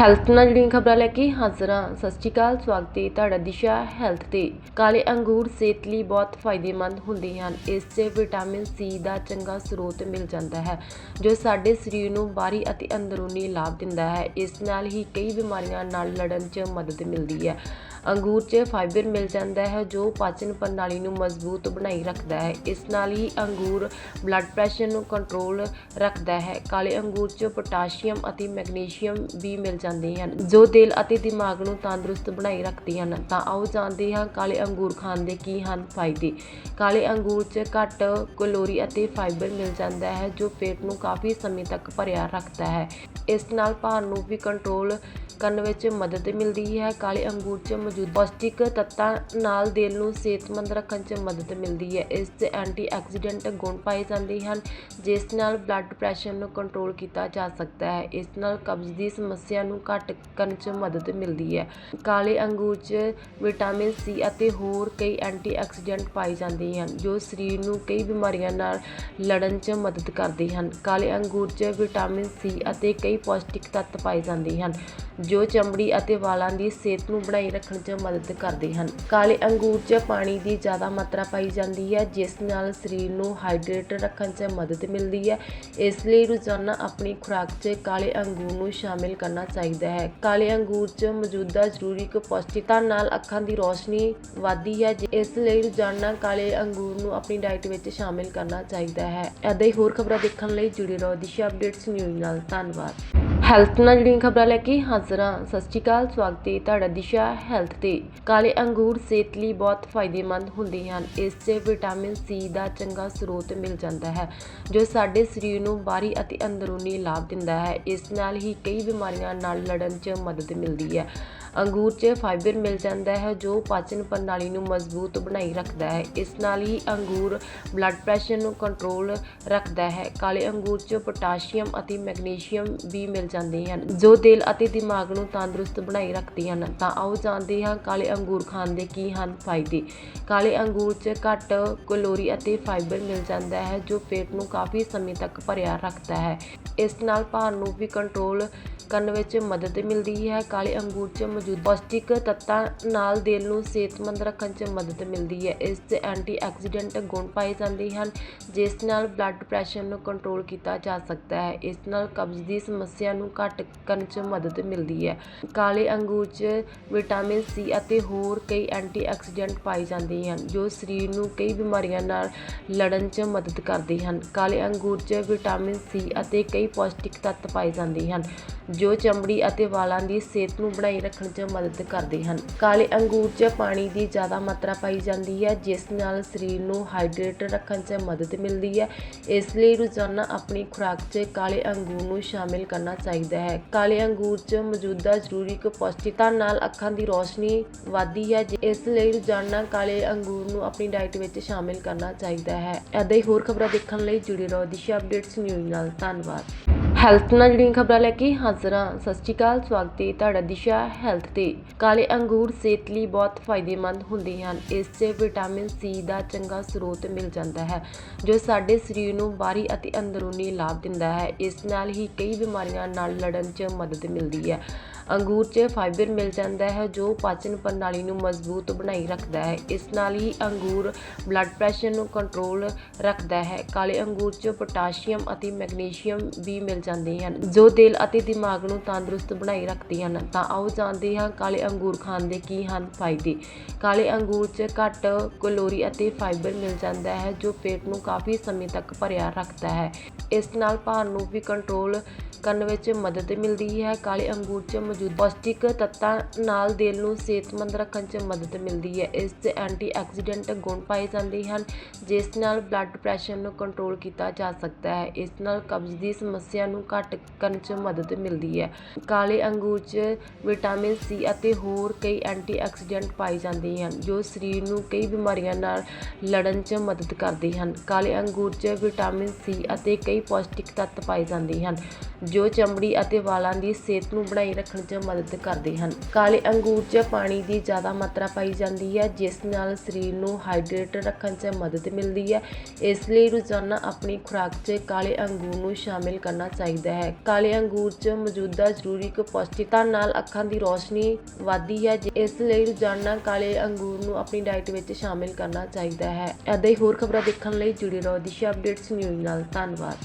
Health ਨਾਲ ਜਿਹੜੀਆਂ ਖਬਰਾਂ ਲੈ ਕੇ ਹਾਜ਼ਰ। ਹਾਂ ਸਤਿ ਸ਼੍ਰੀ ਅਕਾਲ, ਸਵਾਗਤ ਹੈ ਤੁਹਾਡਾ ਦਿਸ਼ਾ ਹੈਲਥ ਤੇ। ਕਾਲੇ ਅੰਗੂਰ ਸਿਹਤ ਲਈ ਬਹੁਤ ਫਾਇਦੇਮੰਦ ਹੁੰਦੇ ਹਨ। ਇਸ 'ਚ ਵਿਟਾਮਿਨ ਸੀ ਦਾ ਚੰਗਾ ਸਰੋਤ ਮਿਲ ਜਾਂਦਾ ਹੈ, ਜੋ ਸਾਡੇ ਸਰੀਰ ਨੂੰ ਬਾਹਰੀ ਅਤੇ ਅੰਦਰੂਨੀ ਲਾਭ ਦਿੰਦਾ ਹੈ। ਇਸ ਨਾਲ ਹੀ ਕਈ ਬਿਮਾਰੀਆਂ ਨਾਲ ਲੜਨ 'ਚ ਮਦਦ ਮਿਲਦੀ ਹੈ। ਅੰਗੂਰ 'ਚ ਫਾਈਬਰ ਮਿਲ ਜਾਂਦਾ ਹੈ, ਜੋ ਪਾਚਨ ਪ੍ਰਣਾਲੀ ਨੂੰ ਮਜ਼ਬੂਤ ਬਣਾਈ ਰੱਖਦਾ ਹੈ। ਇਸ ਨਾਲ ਹੀ ਅੰਗੂਰ ਬਲੱਡ ਪ੍ਰੈਸ਼ਰ ਨੂੰ ਕੰਟਰੋਲ ਰੱਖਦਾ ਹੈ। ਕਾਲੇ ਅੰਗੂਰ 'ਚ ਪੋਟਾਸ਼ੀਅਮ ਅਤੇ ਮੈਗਨੀਸ਼ੀਅਮ ਵੀ ਮਿਲ ਜਾਂਦੇ ਹਨ, ਜੋ ਦਿਲ ਅਤੇ ਦਿਮਾਗ ਨੂੰ ਤੰਦਰੁਸਤ ਬਣਾਈ ਰੱਖਦੇ ਹਨ। ਤਾਂ ਆਓ ਜਾਣਦੇ ਹਾਂ ਕਾਲੇ ਅੰਗੂਰ ਖਾਣ ਦੇ ਕੀ ਹਨ ਫਾਇਦੇ। ਕਾਲੇ ਅੰਗੂਰ 'ਚ ਘੱਟ ਕੈਲੋਰੀ ਅਤੇ ਫਾਈਬਰ ਮਿਲ ਜਾਂਦਾ ਹੈ, ਜੋ ਪੇਟ ਨੂੰ ਕਾਫੀ ਸਮੇਂ ਤੱਕ ਭਰਿਆ ਰੱਖਦਾ ਹੈ। ਇਸ ਨਾਲ ਭਾਰ ਨੂੰ ਵੀ ਕੰਟਰੋਲ ਕਰਨ ਵਿੱਚ ਮਦਦ ਮਿਲਦੀ ਹੈ। ਕਾਲੇ ਅੰਗੂਰ 'ਚ ਮੌਜੂਦ ਪੌਸ਼ਟਿਕ ਤੱਤਾਂ ਨਾਲ ਦਿਲ ਨੂੰ ਸਿਹਤਮੰਦ ਰੱਖਣ 'ਚ ਮਦਦ ਮਿਲਦੀ ਹੈ। ਇਸ 'ਚ ਐਂਟੀਆਕਸੀਡੈਂਟ ਗੁਣ ਪਾਏ ਜਾਂਦੇ ਹਨ, ਜਿਸ ਨਾਲ ਬਲੱਡ ਪ੍ਰੈਸ਼ਰ ਨੂੰ ਕੰਟਰੋਲ ਕੀਤਾ ਜਾ ਸਕਦਾ ਹੈ। ਇਸ ਨਾਲ ਕਬਜ਼ ਦੀ ਸਮੱਸਿਆ ਨੂੰ ਘੱਟ ਕਰਨ 'ਚ ਮਦਦ ਮਿਲਦੀ ਹੈ। ਕਾਲੇ ਅੰਗੂਰ 'ਚ ਵਿਟਾਮਿਨ ਸੀ ਅਤੇ ਹੋਰ ਕਈ ਐਂਟੀਆਕਸੀਡੈਂਟ ਪਾਏ ਜਾਂਦੇ ਹਨ, ਜੋ ਸਰੀਰ ਨੂੰ ਕਈ ਬਿਮਾਰੀਆਂ ਨਾਲ ਲੜਨ 'ਚ ਮਦਦ ਕਰਦੇ ਹਨ। ਕਾਲੇ ਅੰਗੂਰ 'ਚ ਵਿਟਾਮਿਨ ਸੀ ਅਤੇ ਕਈ ਪੌਸ਼ਟਿਕ ਤੱਤ ਪਾਏ ਜਾਂਦੇ ਹਨ ਜੋ ਚਮੜੀ ਅਤੇ ਵਾਲਾਂ ਦੀ ਸਿਹਤ ਨੂੰ ਬਣਾਈ ਰੱਖਣ 'ਚ ਮਦਦ ਕਰਦੇ ਹਨ। ਕਾਲੇ ਅੰਗੂਰ 'ਚ ਪਾਣੀ ਦੀ ਜ਼ਿਆਦਾ ਮਾਤਰਾ ਪਾਈ ਜਾਂਦੀ ਹੈ, ਜਿਸ ਨਾਲ ਸਰੀਰ ਨੂੰ ਹਾਈਡਰੇਟ ਰੱਖਣ 'ਚ ਮਦਦ ਮਿਲਦੀ ਹੈ। ਇਸ ਲਈ ਰੋਜ਼ਾਨਾ ਆਪਣੀ ਖੁਰਾਕ 'ਚ ਕਾਲੇ ਅੰਗੂਰ ਨੂੰ ਸ਼ਾਮਿਲ ਕਰਨਾ ਚਾਹੀਦਾ ਹੈ। ਕਾਲੇ ਅੰਗੂਰ 'ਚ ਮੌਜੂਦਾ ਜ਼ਰੂਰੀ ਪੌਸ਼ਟਿਕਤਾ ਨਾਲ ਅੱਖਾਂ ਦੀ ਰੋਸ਼ਨੀ ਵਧਦੀ ਹੈ ਇਸ ਲਈ ਰੋਜ਼ਾਨਾ ਕਾਲੇ ਅੰਗੂਰ ਨੂੰ ਆਪਣੀ ਡਾਈਟ ਵਿੱਚ ਸ਼ਾਮਿਲ ਕਰਨਾ ਚਾਹੀਦਾ ਹੈ। ਇੱਦਾਂ ਹੀ ਹੋਰ ਖਬਰਾਂ ਦੇਖਣ ਲਈ ਜੁੜੇ ਰਹੋ ਦਿਸ਼ਾ ਅਪਡੇਟਸ ਨਿਊਜ਼ ਨਾਲ। ਧੰਨਵਾਦ। ਹੈਲਥ ਨਾਲ ਜਿਹੜੀਆਂ ਖਬਰਾਂ ਲੈ ਕੇ ਹਾਜ਼ਰ। ਹਾਂ ਸਤਿ ਸ਼੍ਰੀ ਅਕਾਲ, ਸਵਾਗਤ ਹੈ ਤੁਹਾਡਾ ਦਿਸ਼ਾ ਹੈਲਥ ਤੇ। ਕਾਲੇ ਅੰਗੂਰ ਸਿਹਤ ਲਈ ਬਹੁਤ ਫਾਇਦੇਮੰਦ ਹੁੰਦੇ ਹਨ। ਇਸ 'ਚ ਵਿਟਾਮਿਨ ਸੀ ਦਾ ਚੰਗਾ ਸਰੋਤ ਮਿਲ ਜਾਂਦਾ ਹੈ, ਜੋ ਸਾਡੇ ਸਰੀਰ ਨੂੰ ਬਾਹਰੀ ਅਤੇ ਅੰਦਰੂਨੀ ਲਾਭ ਦਿੰਦਾ ਹੈ। ਇਸ ਨਾਲ ਹੀ ਕਈ ਬਿਮਾਰੀਆਂ ਨਾਲ ਲੜਨ 'ਚ ਮਦਦ ਮਿਲਦੀ ਹੈ। ਅੰਗੂਰ 'ਚ ਫਾਈਬਰ ਮਿਲ ਜਾਂਦਾ ਹੈ, ਜੋ ਪਾਚਨ ਪ੍ਰਣਾਲੀ ਨੂੰ ਮਜ਼ਬੂਤ ਬਣਾਈ ਰੱਖਦਾ ਹੈ। ਇਸ ਨਾਲ ਹੀ ਅੰਗੂਰ ਬਲੱਡ ਪ੍ਰੈਸ਼ਰ ਨੂੰ ਕੰਟਰੋਲ ਰੱਖਦਾ ਹੈ। ਕਾਲੇ ਅੰਗੂਰ 'ਚ ਪੋਟਾਸ਼ੀਅਮ ਅਤੇ ਮੈਗਨੀਸ਼ੀਅਮ ਵੀ ਮਿਲ ਜਾਂਦੇ ਹਨ, ਜੋ ਦਿਲ ਅਤੇ ਦਿਮਾਗ ਨੂੰ ਤੰਦਰੁਸਤ ਬਣਾਈ ਰੱਖਦੇ ਹਨ। ਤਾਂ ਆਓ ਜਾਣਦੇ ਹਾਂ ਕਾਲੇ ਅੰਗੂਰ ਖਾਣ ਦੇ ਕੀ ਹਨ ਫਾਇਦੇ। ਕਾਲੇ ਅੰਗੂਰ 'ਚ ਘੱਟ ਕੈਲੋਰੀ ਅਤੇ ਫਾਈਬਰ ਮਿਲ ਜਾਂਦਾ ਹੈ, ਜੋ ਪੇਟ ਨੂੰ ਕਾਫੀ ਸਮੇਂ ਤੱਕ ਭਰਿਆ ਰੱਖਦਾ ਹੈ। ਇਸ ਨਾਲ ਭਾਰ ਨੂੰ ਵੀ ਕੰਟਰੋਲ ਕਰਨ ਵਿੱਚ ਮਦਦ ਮਿਲਦੀ ਹੈ। ਕਾਲੇ ਅੰਗੂਰ 'ਚ ਮੌਜੂਦ ਪੌਸ਼ਟਿਕ ਤੱਤਾਂ ਨਾਲ ਦਿਲ ਨੂੰ ਸਿਹਤਮੰਦ ਰੱਖਣ 'ਚ ਮਦਦ ਮਿਲਦੀ ਹੈ। ਇਸ 'ਚ ਐਂਟੀਆਕਸੀਡੈਂਟ ਗੁਣ ਪਾਏ ਜਾਂਦੇ ਹਨ, ਜਿਸ ਨਾਲ ਬਲੱਡ ਪ੍ਰੈਸ਼ਰ ਨੂੰ ਕੰਟਰੋਲ ਕੀਤਾ ਜਾ ਸਕਦਾ ਹੈ। ਇਸ ਨਾਲ ਕਬਜ਼ ਦੀ ਸਮੱਸਿਆ ਨੂੰ ਘੱਟ ਕਰਨ 'ਚ ਮਦਦ ਮਿਲਦੀ ਹੈ। ਕਾਲੇ ਅੰਗੂਰ 'ਚ ਵਿਟਾਮਿਨ ਸੀ ਅਤੇ ਹੋਰ ਕਈ ਐਂਟੀਆਕਸੀਡੈਂਟ ਪਾਏ ਜਾਂਦੇ ਹਨ, ਜੋ ਸਰੀਰ ਨੂੰ ਕਈ ਬਿਮਾਰੀਆਂ ਨਾਲ ਲੜਨ 'ਚ ਮਦਦ ਕਰਦੇ ਹਨ। ਕਾਲੇ ਅੰਗੂਰ 'ਚ ਵਿਟਾਮਿਨ ਸੀ ਅਤੇ ਕਈ ਪੌਸ਼ਟਿਕ ਤੱਤ ਪਾਏ ਜਾਂਦੇ ਹਨ ਜੋ ਚਮੜੀ ਅਤੇ ਵਾਲਾਂ ਦੀ ਸਿਹਤ ਨੂੰ ਬਣਾਈ ਰੱਖਣ 'ਚ ਮਦਦ ਕਰਦੇ ਹਨ। ਕਾਲੇ ਅੰਗੂਰ 'ਚ ਪਾਣੀ ਦੀ ਜ਼ਿਆਦਾ ਮਾਤਰਾ ਪਾਈ ਜਾਂਦੀ ਹੈ, ਜਿਸ ਨਾਲ ਸਰੀਰ ਨੂੰ ਹਾਈਡਰੇਟ ਰੱਖਣ 'ਚ ਮਦਦ ਮਿਲਦੀ ਹੈ। ਇਸ ਲਈ ਰੋਜ਼ਾਨਾ ਆਪਣੀ ਖੁਰਾਕ 'ਚ ਕਾਲੇ ਅੰਗੂਰ ਨੂੰ ਸ਼ਾਮਿਲ ਕਰਨਾ ਚਾਹੀਦਾ ਹੈ। ਕਾਲੇ ਅੰਗੂਰ 'ਚ ਮੌਜੂਦਾ ਜ਼ਰੂਰੀ ਪੌਸ਼ਟਿਕਤਾ ਨਾਲ ਅੱਖਾਂ ਦੀ ਰੋਸ਼ਨੀ ਵਧਦੀ ਹੈ ਇਸ ਲਈ ਰੋਜ਼ਾਨਾ ਕਾਲੇ ਅੰਗੂਰ ਨੂੰ ਆਪਣੀ ਡਾਈਟ ਵਿੱਚ ਸ਼ਾਮਿਲ ਕਰਨਾ ਚਾਹੀਦਾ ਹੈ। ਇੱਦਾਂ ਹੀ ਹੋਰ ਖਬਰਾਂ ਦੇਖਣ ਲਈ ਜੁੜੇ ਰਹੋ ਦਿਸ਼ਾ ਅਪਡੇਟਸ ਨਿਊਜ਼ ਨਾਲ। ਧੰਨਵਾਦ। ਹੈਲਥ ਨਾਲ ਜਿਹੜੀਆਂ ਖਬਰਾਂ ਲੈ ਕੇ ਹਾਜ਼ਰ ਹਾਂ। ਸਤਿ ਸ਼੍ਰੀ ਅਕਾਲ, ਸਵਾਗਤ ਹੈ ਤੁਹਾਡਾ ਦਿਸ਼ਾ ਹੈਲਥ ਤੇ। ਕਾਲੇ ਅੰਗੂਰ ਸਿਹਤ ਲਈ ਬਹੁਤ ਫਾਇਦੇਮੰਦ ਹੁੰਦੇ ਹਨ। ਇਸ 'ਚ ਵਿਟਾਮਿਨ ਸੀ ਦਾ ਚੰਗਾ ਸਰੋਤ ਮਿਲ ਜਾਂਦਾ ਹੈ, ਜੋ ਸਾਡੇ ਸਰੀਰ ਨੂੰ ਬਾਹਰੀ ਅਤੇ ਅੰਦਰੂਨੀ ਲਾਭ ਦਿੰਦਾ ਹੈ। ਇਸ ਨਾਲ ਹੀ ਕਈ ਬਿਮਾਰੀਆਂ ਨਾਲ ਲੜਨ 'ਚ ਮਦਦ ਮਿਲਦੀ ਹੈ। ਅੰਗੂਰ 'ਚ ਫਾਈਬਰ ਮਿਲ ਜਾਂਦਾ ਹੈ, ਜੋ ਪਾਚਨ ਪ੍ਰਣਾਲੀ ਨੂੰ ਮਜ਼ਬੂਤ ਬਣਾਈ ਰੱਖਦਾ ਹੈ। ਇਸ ਨਾਲ ਹੀ ਅੰਗੂਰ ਬਲੱਡ ਪ੍ਰੈਸ਼ਰ ਨੂੰ ਕੰਟਰੋਲ ਰੱਖਦਾ ਹੈ। ਕਾਲੇ ਅੰਗੂਰ 'ਚ ਪੋਟਾਸ਼ੀਅਮ ਅਤੇ ਮੈਗਨੀਸ਼ੀਅਮ ਵੀ ਮਿਲ ਜਾਂਦੇ ਹਨ, ਜੋ ਦਿਲ ਅਤੇ ਦਿਮਾਗ ਨੂੰ ਤੰਦਰੁਸਤ ਬਣਾਈ ਰੱਖਦੇ ਹਨ। ਤਾਂ ਆਓ ਜਾਣਦੇ ਹਾਂ ਕਾਲੇ ਅੰਗੂਰ ਖਾਣ ਦੇ ਕੀ ਹਨ ਫਾਇਦੇ। ਕਾਲੇ ਅੰਗੂਰ 'ਚ ਘੱਟ ਕੈਲੋਰੀ ਅਤੇ ਫਾਈਬਰ ਮਿਲ ਜਾਂਦਾ ਹੈ, ਜੋ ਪੇਟ ਨੂੰ ਕਾਫੀ ਸਮੇਂ ਤੱਕ ਭਰਿਆ ਰੱਖਦਾ ਹੈ। ਇਸ ਨਾਲ ਭਾਰ ਨੂੰ ਵੀ ਕੰਟਰੋਲ ਕਰਨ ਵਿੱਚ ਮਦਦ ਮਿਲਦੀ ਹੈ। ਕਾਲੇ ਅੰਗੂਰ 'ਚ ਮੌਜੂਦ ਪੌਸ਼ਟਿਕ ਤੱਤਾਂ ਨਾਲ ਦਿਲ ਨੂੰ ਸਿਹਤਮੰਦ ਰੱਖਣ 'ਚ ਮਦਦ ਮਿਲਦੀ ਹੈ। ਇਸ 'ਚ ਐਂਟੀਆਕਸੀਡੈਂਟ ਗੁਣ ਪਾਏ ਜਾਂਦੇ ਹਨ, ਜਿਸ ਨਾਲ ਬਲੱਡ ਪ੍ਰੈਸ਼ਰ ਨੂੰ ਕੰਟਰੋਲ ਕੀਤਾ ਜਾ ਸਕਦਾ ਹੈ। ਇਸ ਨਾਲ ਕਬਜ਼ ਦੀ ਸਮੱਸਿਆ ਨੂੰ ਘੱਟ ਕਰਨ 'ਚ ਮਦਦ ਮਿਲਦੀ ਹੈ। ਕਾਲੇ ਅੰਗੂਰ 'ਚ ਵਿਟਾਮਿਨ ਸੀ ਅਤੇ ਹੋਰ ਕਈ ਐਂਟੀਆਕਸੀਡੈਂਟ ਪਾਏ ਜਾਂਦੇ ਹਨ, ਜੋ ਸਰੀਰ ਨੂੰ ਕਈ ਬਿਮਾਰੀਆਂ ਨਾਲ ਲੜਨ 'ਚ ਮਦਦ ਕਰਦੇ ਹਨ। ਕਾਲੇ ਅੰਗੂਰ 'ਚ ਵਿਟਾਮਿਨ ਸੀ ਅਤੇ ਕਈ ਪੌਸ਼ਟਿਕ ਤੱਤ ਪਾਏ ਜਾਂਦੇ ਹਨ, ਜੋ ਚਮੜੀ ਅਤੇ ਵਾਲਾਂ ਦੀ ਸਿਹਤ ਨੂੰ ਬਣਾਈ ਰੱਖਣ 'ਚ ਮਦਦ ਕਰਦੇ ਹਨ। ਕਾਲੇ ਅੰਗੂਰ 'ਚ ਪਾਣੀ ਦੀ ਜ਼ਿਆਦਾ ਮਾਤਰਾ ਪਾਈ ਜਾਂਦੀ ਹੈ, ਜਿਸ ਨਾਲ ਸਰੀਰ ਨੂੰ ਹਾਈਡਰੇਟ ਰੱਖਣ 'ਚ ਮਦਦ ਮਿਲਦੀ ਹੈ। ਇਸ ਲਈ ਰੋਜ਼ਾਨਾ ਆਪਣੀ ਖੁਰਾਕ 'ਚ ਕਾਲੇ ਅੰਗੂਰ ਨੂੰ ਸ਼ਾਮਿਲ ਕਰਨਾ ਚਾਹੀਦਾ ਹੈ। ਕਾਲੇ ਅੰਗੂਰ 'ਚ ਮੌਜੂਦਾ ਜ਼ਰੂਰੀ ਪੌਸ਼ਟਿਕਤਾ ਨਾਲ ਅੱਖਾਂ ਦੀ ਰੋਸ਼ਨੀ ਵਧਦੀ ਹੈ, ਜਿ- ਇਸ ਲਈ ਰੋਜ਼ਾਨਾ ਕਾਲੇ ਅੰਗੂਰ ਨੂੰ ਆਪਣੀ ਡਾਈਟ ਵਿੱਚ ਸ਼ਾਮਿਲ ਕਰਨਾ ਚਾਹੀਦਾ ਹੈ। ਏਦਾਂ ਹੀ ਹੋਰ ਖਬਰਾਂ ਦੇਖਣ ਲਈ ਜੁੜੇ ਰਹੋ ਦਿਸ਼ਾ ਅਪਡੇਟਸ ਨਿਊਜ਼ ਨਾਲ। ਧੰਨਵਾਦ।